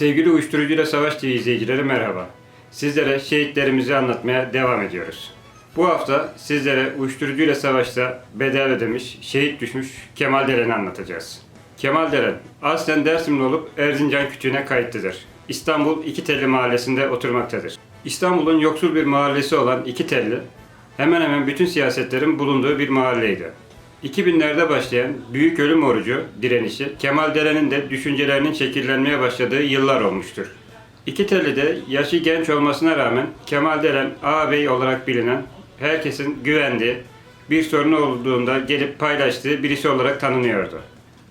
Sevgili Uyuşturucuyla Savaş TV izleyicileri merhaba. Sizlere şehitlerimizi anlatmaya devam ediyoruz. Bu hafta sizlere uyuşturucuyla savaşta bedel ödemiş, şehit düşmüş Kemal Deren'i anlatacağız. Kemal Deren, aslen Dersimli olup Erzincan Kütüğü'ne kayıtlıdır. İstanbul İkitelli mahallesinde oturmaktadır. İstanbul'un yoksul bir mahallesi olan İkitelli, hemen hemen bütün siyasetlerin bulunduğu bir mahalleydi. 2000'lerde başlayan büyük ölüm orucu direnişi Kemal Deren'in de düşüncelerinin şekillenmeye başladığı yıllar olmuştur. İkitelli'de yaşı genç olmasına rağmen Kemal Deren ağabey olarak bilinen, herkesin güvendiği, bir sorunu olduğunda gelip paylaştığı birisi olarak tanınıyordu.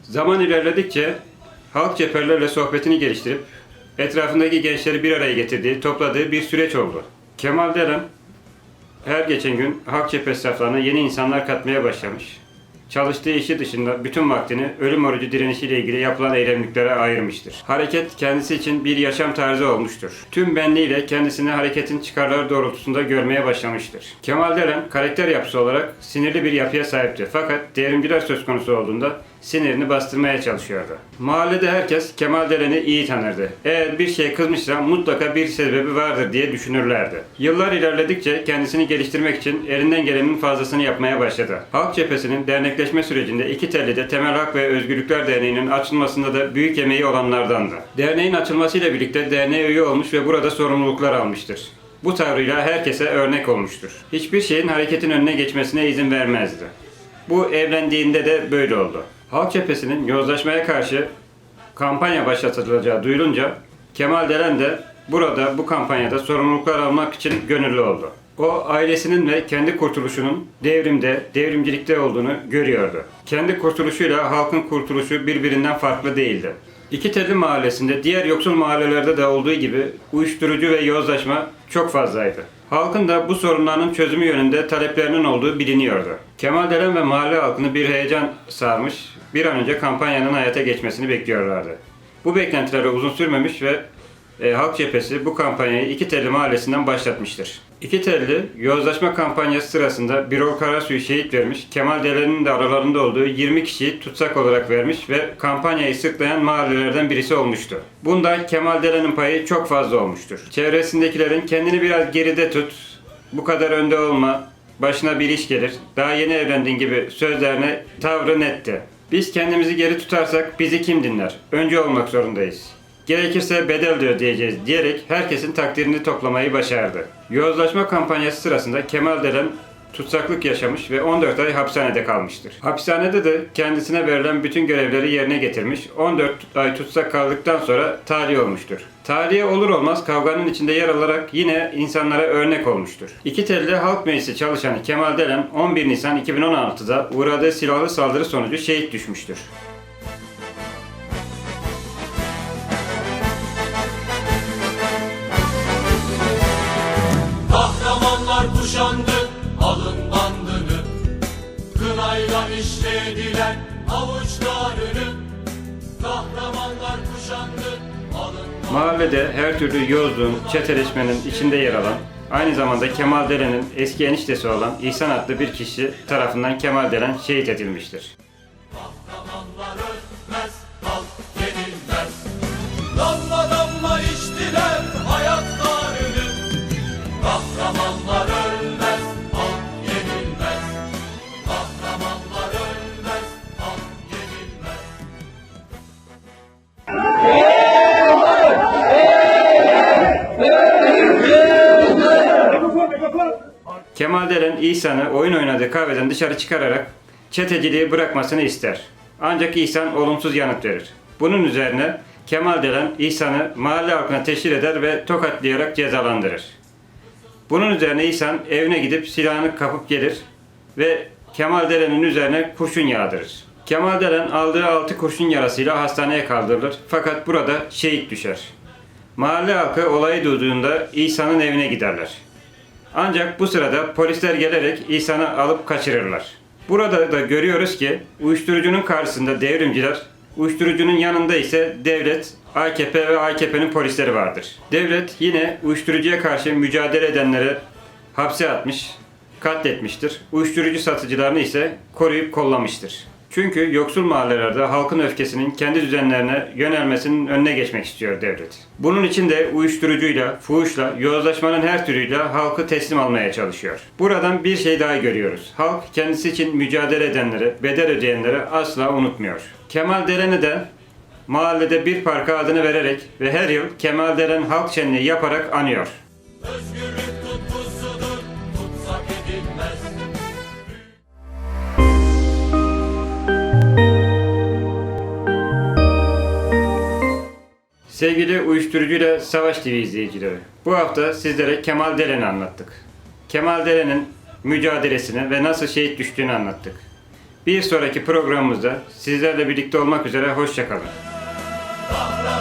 Zaman ilerledikçe halk cephelerle sohbetini geliştirip etrafındaki gençleri bir araya getirdiği, topladığı bir süreç oldu. Kemal Deren her geçen gün halk cephesi saflarına yeni insanlar katmaya başlamış. Çalıştığı işi dışında bütün vaktini ölüm orucu direnişiyle ilgili yapılan eylemliklere ayırmıştır. Hareket kendisi için bir yaşam tarzı olmuştur. Tüm benliğiyle kendisini hareketin çıkarları doğrultusunda görmeye başlamıştır. Kemal Deren karakter yapısı olarak sinirli bir yapıya sahipti. Fakat devrimciler söz konusu olduğunda sinirini bastırmaya çalışıyordu. Mahallede herkes Kemal Deren'i iyi tanırdı. Eğer bir şey kızmışsa mutlaka bir sebebi vardır diye düşünürlerdi. Yıllar ilerledikçe kendisini geliştirmek için elinden gelenin fazlasını yapmaya başladı. Halk Cephesi'nin dernekleşme sürecinde iki tellide Temel Hak ve Özgürlükler Derneği'nin açılmasında da büyük emeği olanlardandı. Derneğin açılmasıyla birlikte derneğe üye olmuş ve burada sorumluluklar almıştır. Bu tavrıyla herkese örnek olmuştur. Hiçbir şeyin hareketin önüne geçmesine izin vermezdi. Bu evlendiğinde de böyle oldu. Halk Cephesi'nin yozlaşmaya karşı kampanya başlatılacağı duyulunca Kemal Deren de burada bu kampanyada sorumluluklar almak için gönüllü oldu. O ailesinin ve kendi kurtuluşunun devrimde, devrimcilikte olduğunu görüyordu. Kendi kurtuluşuyla halkın kurtuluşu birbirinden farklı değildi. İki Telli mahallesinde diğer yoksul mahallelerde de olduğu gibi uyuşturucu ve yozlaşma çok fazlaydı. Halkın da bu sorunların çözümü yönünde taleplerinin olduğu biliniyordu. Kemal Deren ve mahalle halkını bir heyecan sarmış, bir an önce kampanyanın hayata geçmesini bekliyorlardı. Bu beklentiler uzun sürmemiş ve e, Halk Cephesi bu kampanyayı İki Telli mahallesinden başlatmıştır. İki Telli, yozlaşma kampanyası sırasında Birol Karasu'yu şehit vermiş, Kemal Deren'in de aralarında olduğu 20 kişiyi tutsak olarak vermiş ve kampanyayı sırtlayan mahallelerden birisi olmuştu. Bunda Kemal Deren'in payı çok fazla olmuştur. Çevresindekilerin kendini biraz geride tut, bu kadar önde olma, başına bir iş gelir, daha yeni evlendiğin gibi sözlerine tavrı netti. Biz kendimizi geri tutarsak bizi kim dinler? Önce olmak zorundayız. Gerekirse bedel de ödeyeceğiz diyerek herkesin takdirini toplamayı başardı. Yozlaşma kampanyası sırasında Kemal Deren tutsaklık yaşamış ve 14 ay hapishanede kalmıştır. Hapishanede de kendisine verilen bütün görevleri yerine getirmiş. 14 ay tutsak kaldıktan sonra tahliye olmuştur. Tahliye olur olmaz kavganın içinde yer alarak yine insanlara örnek olmuştur. İki telli halk meclisi çalışanı Kemal Deren 11 Nisan 2016'da uğradığı silahlı saldırı sonucu şehit düşmüştür. Kahramanlar kuşandı işlediler avuçlarını Kahramanlar kuşandı alın Mahallede her türlü yozluğun, çeteleşmenin içinde yer alan, aynı zamanda Kemal Deren'in eski eniştesi olan İhsan adlı bir kişi tarafından Kemal Deren şehit edilmiştir. Kemal Deren İhsan'ı oyun oynadığı kahveden dışarı çıkararak çeteciliği bırakmasını ister. Ancak İhsan olumsuz yanıt verir. Bunun üzerine Kemal Deren İhsan'ı mahalle halkına teşhir eder ve tokatlayarak cezalandırır. Bunun üzerine İhsan evine gidip silahını kapıp gelir ve Kemal Deren'in üzerine kurşun yağdırır. Kemal Deren aldığı altı kurşun yarasıyla hastaneye kaldırılır fakat burada şehit düşer. Mahalle halkı olayı duyduğunda İhsan'ın evine giderler. Ancak bu sırada polisler gelerek İhsan'ı alıp kaçırırlar. Burada da görüyoruz ki uyuşturucunun karşısında devrimciler, uyuşturucunun yanında ise devlet, AKP ve AKP'nin polisleri vardır. Devlet yine uyuşturucuya karşı mücadele edenleri hapse atmış, katletmiştir. Uyuşturucu satıcılarını ise koruyup kollamıştır. Çünkü yoksul mahallelerde halkın öfkesinin kendi düzenlerine yönelmesinin önüne geçmek istiyor devlet. Bunun için de uyuşturucuyla, fuhuşla, yozlaşmanın her türüyle halkı teslim almaya çalışıyor. Buradan bir şey daha görüyoruz. Halk kendisi için mücadele edenleri, bedel ödeyenleri asla unutmuyor. Kemal Deren'i de mahallede bir parka adını vererek ve her yıl Kemal Deren Halk Şenliği yaparak anıyor. Özgürlük Sevgili Uyuşturucuyla Savaş TV izleyicileri, bu hafta sizlere Kemal Deren'i anlattık. Kemal Deren'in mücadelesini ve nasıl şehit düştüğünü anlattık. Bir sonraki programımızda sizlerle birlikte olmak üzere hoşçakalın. Kahraman